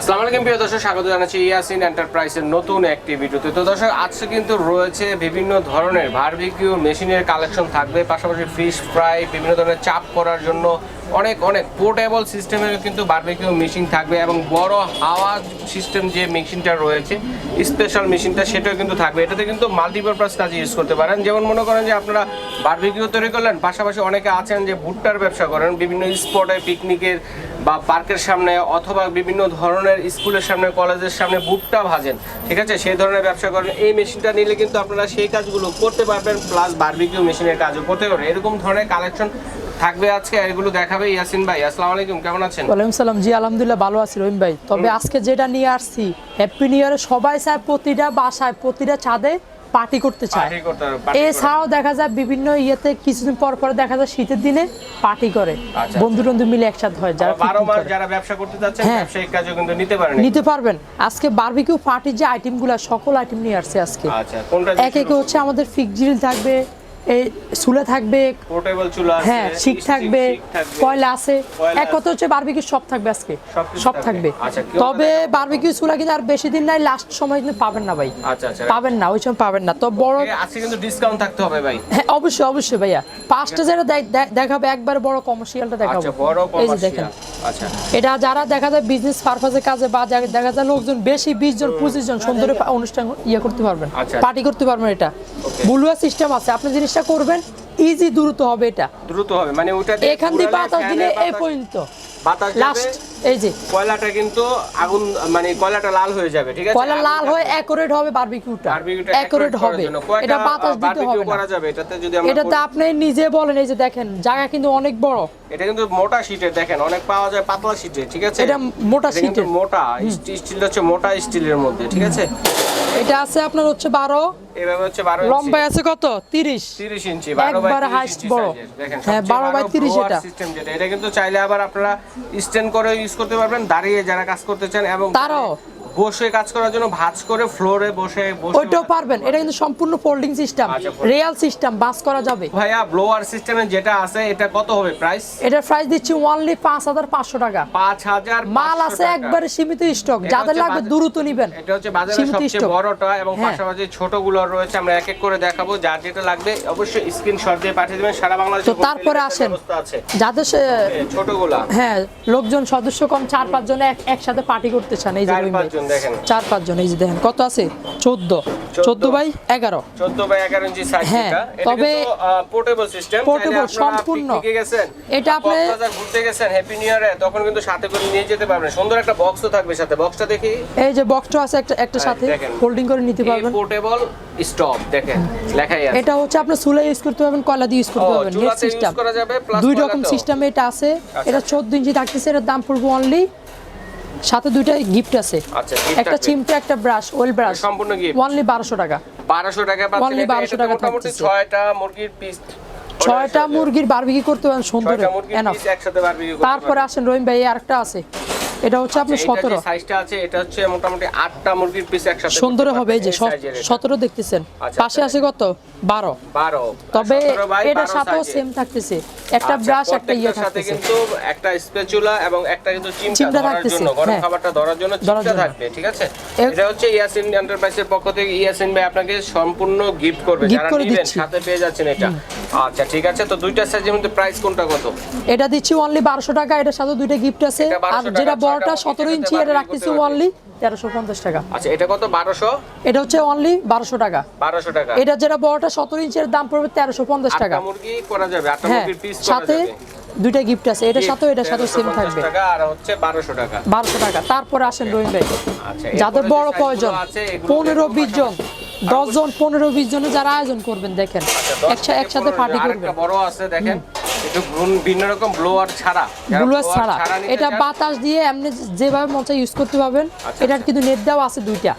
আসসালামু আলাইকুম, প্রিয় দর্শক, স্বাগত জানাচ্ছি ইয়াসিন এন্টারপ্রাইজের নতুন একটি ভিডিওতে। তো দর্শক, আজকে কিন্তু রয়েছে বিভিন্ন ধরনের ভার্ভিকিউ মেশিনের কালেকশন থাকবে, পাশাপাশি ফিশ ফ্রাই বিভিন্ন ধরনের চাপ করার জন্য অনেক অনেক পোর্টেবল সিস্টেমের কিন্তু বারবিকিউ মেশিন থাকবে এবং বড় হাওয়া সিস্টেম যে মেশিনটা রয়েছে স্পেশাল মেশিনটা সেটাও কিন্তু থাকবে। এটাতে কিন্তু মাল্টিপারপাস কাজে ইউজ করতে পারেন। যেমন মনে করেন যে আপনারা বারবিকিউ তৈরি করলেন, পাশাপাশি অনেকে আছেন যে ভুট্টার ব্যবসা করেন, বিভিন্ন স্পটে পিকনিকের বা পার্কের সামনে অথবা বিভিন্ন ধরনের স্কুলের সামনে, কলেজের সামনে ভুট্টা ভাজেন, ঠিক আছে? সেই ধরনের ব্যবসা করেন। এই মেশিনটা নিলে কিন্তু আপনারা সেই কাজগুলো করতে পারবেন প্লাস বারবিকিউ মেশিনের কাজও করতে পারবেন। এরকম ধরনের কালেকশন থাকবে আজকে এগুলো দেখাবে ইয়াসিন ভাই। আসসালামু আলাইকুম কেমন আছেন? ওয়ালাইকুম সালাম। জি আলহামদুলিল্লাহ ভালো আছি রহিম ভাই। তবে আজকে যেটা নিয়ে আসছি হ্যাপি নিউ ইয়ারে সবাই চায় প্রতিটা বাসায় প্রতিটা ছাদে পার্টি করতে চায়। এছাড়াও দেখা যায় বিভিন্ন ইয়েতে কিছুদিন পর পর দেখা যায় শীতের দিনে পার্টি করে। আচ্ছা। বন্ধু টন্ধু মিলে একসাথে হয় যারা বারো মাস যারা ব্যবসা করতে হ্যাঁ। ব্যবসায়িক কাজও কিন্তু নিতে পারেন নিতে পারবেন। আজকে বারবিকিউ পার্টির যে আইটেমগুলো সকল আইটেম নিয়ে আসছে আজকে। আচ্ছা এক একে হচ্ছে আমাদের ফিক্স গ্রিল থাকবে এই চুলে থাকবে পোর্টেবল চুলা আছে হ্যাঁ শিক থাকবে কয়লা আছে এক কথা হচ্ছে বারবিকিউ সব থাকবে আজকে সব থাকবে। আচ্ছা, তবে বারবিকিউ চুলা কিন্তু আর বেশি দিন নাই লাস্ট সময় কিন্তু পাবেন না ভাই। আচ্ছা আচ্ছা পাবেন না ওই সময় পাবেন না। তো বড় আজকে কিন্তু ডিসকাউন্ট থাকতে হবে ভাই। হ্যাঁ অবশ্যই অবশ্যই ভাইয়া। পাঁচটা যেটা দেখ- দেখ- দেখাবে একবার বড় কমার্শিয়ালটা দেখাবো। এই যে দেখেন। আচ্ছা। এটা যারা দেখা যায় বিজনেস পারপাসে কাজে বা দেখা যায় লোকজন বেশি বিশ জন পঁচিশ জন সুন্দর অনুষ্ঠান ইয়ে করতে পারবেন। পার্টি করতে পারবেন এটা। বুলুয়া সিস্টেম আছে। আপনি জিনিসটা করবেন ইজি দ্রুত হবে এটা। দ্রুত হবে মানে ওটা এখান দিয়ে পাতা বাতাস দিলে এ এই পর্যন্ত। বাতাস লাস্ট যাবে এই যে। কয়লাটা কিন্তু আগুন মানে কয়লাটা লাল হয়ে যাবে ঠিক আছে? কয়লা লাল হয়ে। অ্যাকুরেট হবে বারবিকিউটা বারবিকিউটা করার হবে। এটা বাতাস দিতে হবে করা যাবে? এটাতে যদি আমরা এটাতে আপনি নিজে বলেন এই যে দেখেন জায়গা কিন্তু অনেক বড়। এটা কিন্তু মোটা শীটের দেখেন অনেক পাওয়া যায় পাতলা শীটে ঠিক আছে? এটা মোটা এটা কিন্তু মোটা স্টিল হচ্ছে মোটা স্টিলের মধ্যে ঠিক আছে? এটা আছে আপনার হচ্ছে বারো। এভাবে হচ্ছে বারো লম্বায় আছে কত? তিরিশ। তিরিশ ইঞ্চি বারো বাই একবারে 30 ইঞ্চি বড়। size এর। দেখেন হ্যাঁ, 12 বাই ভালো 30 এটা। system যেটা। এটা কিন্তু চাইলে আবার আপনারা স্ট্যান্ড করে ইউজ করতে পারবেন দাঁড়িয়ে যারা কাজ করতে চান এবং তারাও। বসে কাজ করার জন্য ভাঁজ করে ফ্লোরে বসে ওইটাও পারবেন। এটা কিন্তু সম্পূর্ণ ফোল্ডিং সিস্টেম। রিয়াল সিস্টেম বাস করা যাবে। ভাইয়া ব্লোয়ার সিস্টেমে যেটা আছে এটা কত হবে প্রাইস এটার প্রাইস দিচ্ছি হাজার পাঁচশো টাকা। পাঁচ হাজার মাল আছে একবারে সীমিত স্টক যাদের লাগবে দ্রুত নিবেন। এটা হচ্ছে বাজারের সবচেয়ে বড়টা এবং হ্যাঁ। পাশাপাশি ছোটগুলো রয়েছে আমরা এক এক করে দেখাবো। যার যেটা লাগবে অবশ্যই স্ক্রিনশট দিয়ে পাঠিয়ে দেবেন। সারা বাংলাদেশে তো তারপরে আসেন। যাদের ছোটগুলা। হ্যাঁ লোকজন সদস্য কম চার পাঁচ জন এক- একসাথে পার্টি করতে চান এই যে চার পাঁচ জন এই যে দেখেন কত আছে? চোদ্দ। চোদ্দ। বাই এগারো। 14 বাই 11 ইঞ্চি সাইজ হ্যাঁ, এটা। এটা তবে পোর্টেবল সিস্টেম সম্পূর্ণ। এটা আপনি- ঘুরতে গেছেন হ্যাপি নিউ ইয়ারে তখন কিন্তু সাথে করে নিয়ে যেতে পারবেন। সুন্দর একটা বক্সও থাকবে সাথে। বক্সটা দেখি। এই যে বক্সটা আছে একটা একটা হ্যাঁ, সাথে। হোল্ডিং করে নিতে পারবেন। পোর্টেবল স্টপ দেখেন লেখাই আছে। এটা হচ্ছে আপনার চুলা ইউজ করতে পারবেন কয়লা দিয়ে ইউজ করতে পারবেন নেট সিস্টেম দুই রকম? সিস্টেম এটা আছে। এটা আচ্ছা। 14 ইঞ্চি থাকতেছে এটার দাম পড়বে অনলি সাথে দুইটা গিফট আছে। আচ্ছা, একটা। চিমটা একটা ব্রাশ ওয়েল ব্রাশ সম্পূর্ণ গিফট অনলি 1200 টাকা। 1200 টাকা পাচ্ছেন অনলি 1200 টাকা মোটামুটি 6টা মুরগির পিস ছয়টা মুরগির বারবিকি করতে পারেন সুন্দর। তারপরে আসেন রহিম ভাই আরেকটা আছে। এটা হচ্ছে এটা যে সতেরো। সাইজটা আছে এটা হচ্ছে মোটামুটি আটটা মুরগির পিস একসাথে সুন্দর হবে এই যে পারবেন, size-এর এটা। সতেরো দেখতেছেন। আচ্ছা, পাশে আছে কত? বারো। 12 তবে 17 12 সাথেও সেম থাকতেছে। একটা আচ্ছা, ব্রাশ একটা ইয়ে সাথে কিন্তু একটা স্প্যাচুলা এবং একটা কিন্তু চিমটা ধরার জন্য গরম হ্যাঁ। খাবারটা ধরার জন্য চিমটা। থাকবে ঠিক আছে? এটা হচ্ছে ইয়াসিন এন্টারপ্রাইজের পক্ষ থেকে ইয়াসিন ভাই আপনাকে সম্পূর্ণ গিফট করবে যারা নেবেন সাথে পেয়ে যাচ্ছেন এটা। আচ্ছা ঠিক আছে? তো দুইটা সাইজের মধ্যে প্রাইস কোনটা কত? এটা দিচ্ছি অনলি বারোশো টাকা এটা সাথে দুইটা গিফট আছে। আর যেটা বড়টা সতেরো ইঞ্চি এটা রাখতেছি অনলি তেরোশো পঞ্চাশ টাকা। আচ্ছা এটা কত? বারোশো? এটা হচ্ছে অনলি বারোশো টাকা। বারোশো টাকা। এটা যেটা বড়টা সতেরো ইঞ্চের দাম পড়বে তেরোশো পঞ্চাশ টাকা। মুরগি করা যাবে হ্যাঁ সাথে দুইটা গিফট আছে। এটার এটার সাথে সেম থাকবে। আর হচ্ছে বারোশো টাকা। বারোশো টাকা। তারপরে আসেন রহিম ভাই। আচ্ছা যাদের বড় প্রয়োজনগুলো আছে, এগুলো পনেরো দেখব বিশ জন। পাশাপাশি। দশ জন পনেরো বিশ জনে যারা আয়োজন করবেন দেখেন। আচ্ছা, একসাথে পার্টি করবেন। বড় আছে দেখেন। একটু ভিন্ন- ভিন্ন রকম ব্লোয়ার ছাড়া। যারা ছাড়া। এটা বাতাস দিয়ে এমনি যেভাবে চায় ইউজ করতে পারবেন। আচ্ছা, এটার আচ্ছা। কিন্তু নেট দেওয়া আছে দুইটা।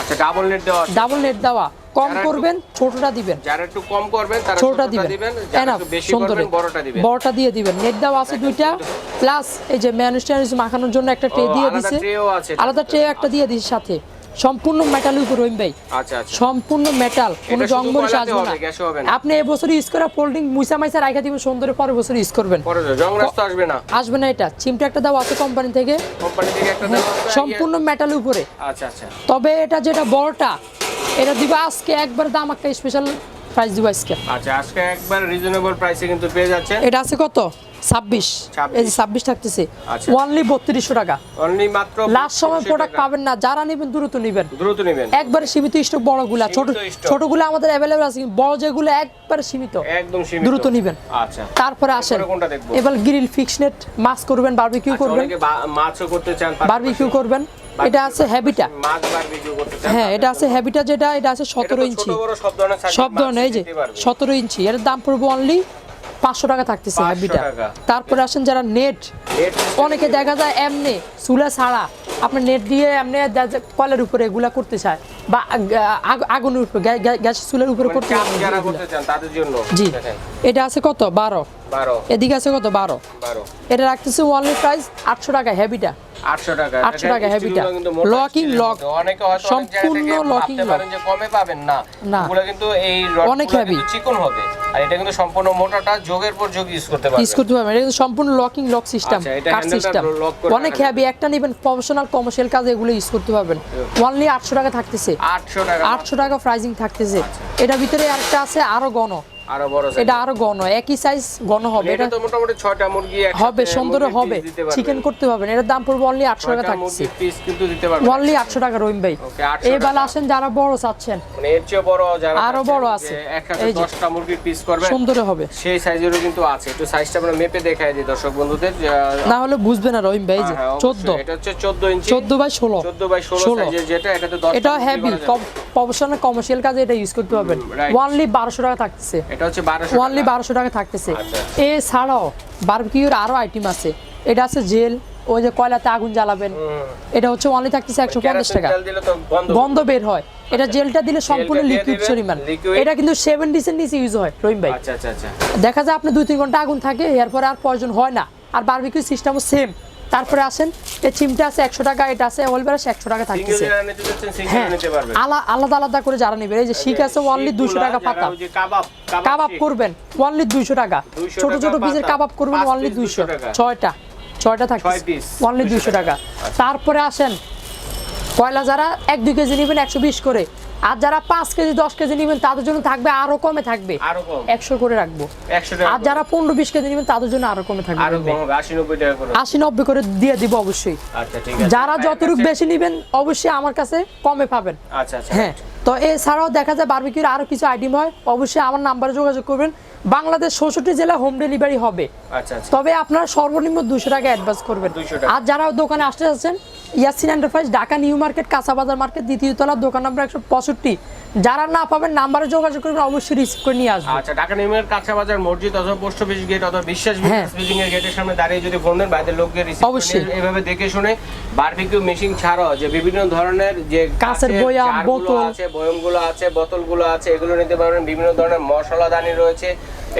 আচ্ছা ডাবল নেট দেওয়া ডাবল নেট দেওয়া। কম করবেন ছোটটা দিবেন। যারা একটু কম করবেন তারা ছোটটা দিবেন। দিবেন যারা একটু বেশি সুন্দর করবেন বড়টা দিবেন। বড়টা দিয়ে দিবেন। নেট দেওয়া আছে দুইটা। প্লাস এই যে ম্যানুস্টার মাখানোর জন্য একটা ট্রে দিয়ে আলাদা দিছে। আলাদা ট্রে একটা দিয়ে দিছে সাথে। সম্পূর্ণ মেটালের উপর রহিম ভাই। আচ্ছা আচ্ছা। সম্পূর্ণ মেটাল কোনো জঙ্গল আসবে না? আপনি এবছর ইউজ করে ফোল্ডিং মুসা মাইসা রাখা দিবেন সুন্দর পরের বছর ইউজ করবেন। আসবে না। আসবে না এটা। চিমটা একটা দাও আছে কোম্পানি থেকে। কোম্পানি থেকে একটা সম্পূর্ণ মেটালের উপরে। আচ্ছা আচ্ছা। তবে এটা যেটা বড়টা এটা দিবা আজকে একবার দাম একটা স্পেশাল প্রাইস দিব আজকে। আচ্ছা আজকে একবার রিজনেবল প্রাইসে কিন্তু পেয়ে যাচ্ছে এটা আছে কত? ছাব্বিশ। এই যে ছাব্বিশ থাকতেছে। আচ্ছা। বত্রিশশো টাকা। অনলি মাত্র লাস্ট সময় প্রোডাক্ট পাবেন না। যারা নেবেন দ্রুত নেবেন। দ্রুত নেবেন। একবারে সীমিত স্টক বড়গুলা ছোট ছোটগুলো আমাদের অ্যাভেলেবল আছে বড় যেগুলো একবারে সীমিত। একদম সীমিত। দ্রুত নিবেন। আচ্ছা। তারপরে আসেন? এবার গ্রিল ফিক্সনেট মাছ করবেন বারবিকিউ আচ্ছা, করবেন। অনেকে বা- মাছও করতে চান বারবিকিউ করবেন। এটা আছে হ্যাবিটা হ্যাঁ এটা আছে হ্যাবিটা যেটা এটা আছে সতেরো ইঞ্চি। সব ধরনের এই যে সতেরো ইঞ্চি। এর দাম পড়বে অনলি পাঁচশো টাকা থাকতেছে 500 হ্যাবিটা তারপরে আসেন যারা নেট। অনেকে দেখা যায় এমনি চুলা ছাড়া আপনার নেট দিয়ে এমনি কলের উপরে এগুলা করতে চায় বা আগ- আগ- আগুনের উপরে গ্যা- গ্যা- গ্যাস চুলের উপরে মানে করতে জি। এটা আছে কত? বারো। এদিকে আছে কত? বারো। এটা রাখতেছে প্রাইস আটশো টাকা হ্যাভিটা আটশো টাকা 800 টাকা হেভিটা। স্টিলগুলো কিন্তু মোটা Locking স্টিলের lock। মধ্যে। অনেকে হয়তো অনেক জায়গা সম্পূর্ণ থেকে locking যে কমে পাবেন। না না। কিন্তু এই অনেক heavy। চিকন হবে। আর এটা কিন্তু সম্পূর্ণ মোটাটা যোগের পর যোগ ইউজ করতে পারবেন। ইউজ করতে পারবেন। এটা কিন্তু সম্পূর্ণ লকিং লক সিস্টেম আচ্ছা, এটা সিস্টেম অনেক রাখা একটা নেবেন প্রফেশনাল কমার্শিয়াল কাজে এগুলো ইউজ করতে পারবেন। অনলি আটশো টাকা থাকতেছে। আটশো টাকা। আটশো টাকা প্রাইজিং থাকতেছে। আচ্ছা। এটার ভিতরে আরেকটা আছে আরও ঘন আরও বড় এটা আরও ঘন একই সাইজ ঘন হবে এটা এটা তো মোটামুটি ছয়টা মুরগি হবে সুন্দর হবে। চিকেন করতে পারবেন এটার দাম পড়বে অনলি আটশো টাকা থাকছে পিস কিন্তু দিতে পারবেন অনলি আটশো টাকা রহিম ভাই 800 এবার আসেন যারা বড় চাচ্ছেন মানে এর চেয়ে বড় যারা আরও বড় আছে। একসাথে এই যে। দশটা মুরগির পিস করবেন সুন্দর হবে সেই সাইজেরও কিন্তু আছে একটু সাইজটা আমরা মেপে দেখাই দিই দর্শক বন্ধুদের না হলে বুঝবে না রহিম ভাই যে হ্যাঁ, অবশ্যই। চোদ্দ এটা হচ্ছে চোদ্দ ইঞ্চি চোদ্দ বাই ষোলো চোদ্দ বাই ষোলো ষোলো। সাইজের যেটা এটাতে দশ এটা হ্যাভি প্রফেশনাল কমার্শিয়াল কাজে এটা ইউজ করতে পারবেন. ওয়ানলি বারোশো টাকা থাকতেছে। এটা হচ্ছে ওয়ানলি বারোশো টাকা থাকতেছে। আচ্ছা। এছাড়াও বারবিকিউর আরও আইটেম আছে। এটা আছে জেল ওই যে কয়লাতে আগুন জ্বালাবেন। এটা হচ্ছে অনলি থাকতেছে একশো পঞ্চাশ টাকা। বন্ধ গন্ধ বের হয়। এটা জেলটা দিলে সম্পূর্ণ লিকুইড পরিমাণ। এটা কিন্তু সেভেন ডিসের নিচে ইউজ হয় রহিম ভাই। আচ্ছা আচ্ছা আচ্ছা। দেখা যায় আপনি দুই তিন ঘণ্টা আগুন থাকে এরপরে আর প্রয়োজন হয় না। আর বারবিকিউ সিস্টেমও সেম তারপরে আসেন এই চিমটা আছে একশো টাকা এটা আছে ওয়েলবারাস একশো টাকা থাকতেছে। হ্যাঁ আলা- আলাদা আলাদা করে যারা নেবে এই যে শিক আছে অনলি দুশো টাকা পাতা। কাবাব করবেন অনলি দুইশো টাকা। ছোট ছোট পিসের কাবাব করবেন অনলি দুইশো। ছয়টা ছয়টা থাকে অনলি দুইশো টাকা। টাকা। তারপরে আসেন কয়লা যারা এক দুই কেজি নেবেন একশো বিশ করে। আর যারা পাঁচ কেজি দশ কেজি নেবেন তাদের জন্য থাকবে আরও কমে থাকবে। একশো করে রাখব। আর যারা পনেরো বিশ কেজি নেবেন তাদের জন্য আরও কমে থাকবে। আশি নব্বই করে। দিয়ে দিব অবশ্যই। আচ্ছা যারা যতটুকু বেশি নেবেন অবশ্যই আমার কাছে কমে পাবেন। আচ্ছা আচ্ছা। হ্যাঁ তো এছাড়াও দেখা যায় বারবিকিউর আরও কিছু আইটেম হয়। অবশ্যই আমার নাম্বারে যোগাযোগ করবেন। বাংলাদেশ চৌষট্টি জেলা হোম ডেলিভারি হবে। তবে আপনারা সর্বনিম্ন দুশো টাকা অ্যাডভান্স করবেন। আর যারা দোকানে আসতে যাচ্ছেন Yasin enterprise Dhaka New Market কাঁচাবাজার market দ্বিতীয় তলা দোকান নম্বর একশো পঁয়ষট্টি যারা না পাবেন নাম্বারে যোগাযোগ করবেন অবশ্যই রিসিভ করে নিয়ে আসবেন আচ্ছা ঢাকা নিউমের কাঁচা বাজার মসজিদ অথবা পোস্ট অফিস গেট অথবা বিশ্বাস হ্যাঁ। বিল্ডিং এর গেটের সামনে দাঁড়িয়ে যদি ফোন দেন বাইরের লোককে রিসিভ অবশ্যই। এভাবে দেখে শুনে বারবিকিউ মেশিন ছাড়াও যে বিভিন্ন ধরনের যে কাঁচের বয়াম, বোতল। আছে বয়মগুলো আছে বোতলগুলো আছে এগুলো নিতে পারবেন বিভিন্ন ধরনের মশলাদানি রয়েছে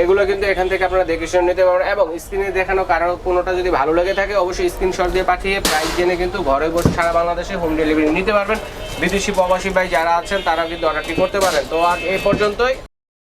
এগুলো কিন্তু এখান থেকে আপনারা দেখে শুনে নিতে পারবেন। এবং স্ক্রিনে দেখানো কারও কোনোটা যদি ভালো লেগে থাকে, অবশ্যই স্ক্রিনশট দিয়ে পাঠিয়ে প্রাইস জেনে কিন্তু ঘরে বসে সারা বাংলাদেশে হোম ডেলিভারি নিতে পারবেন। বিদেশি প্রবাসী ভাই যারা আছেন তারা কিন্তু অর্ডারটি করতে পারেন। তো আজ এই পর্যন্তই।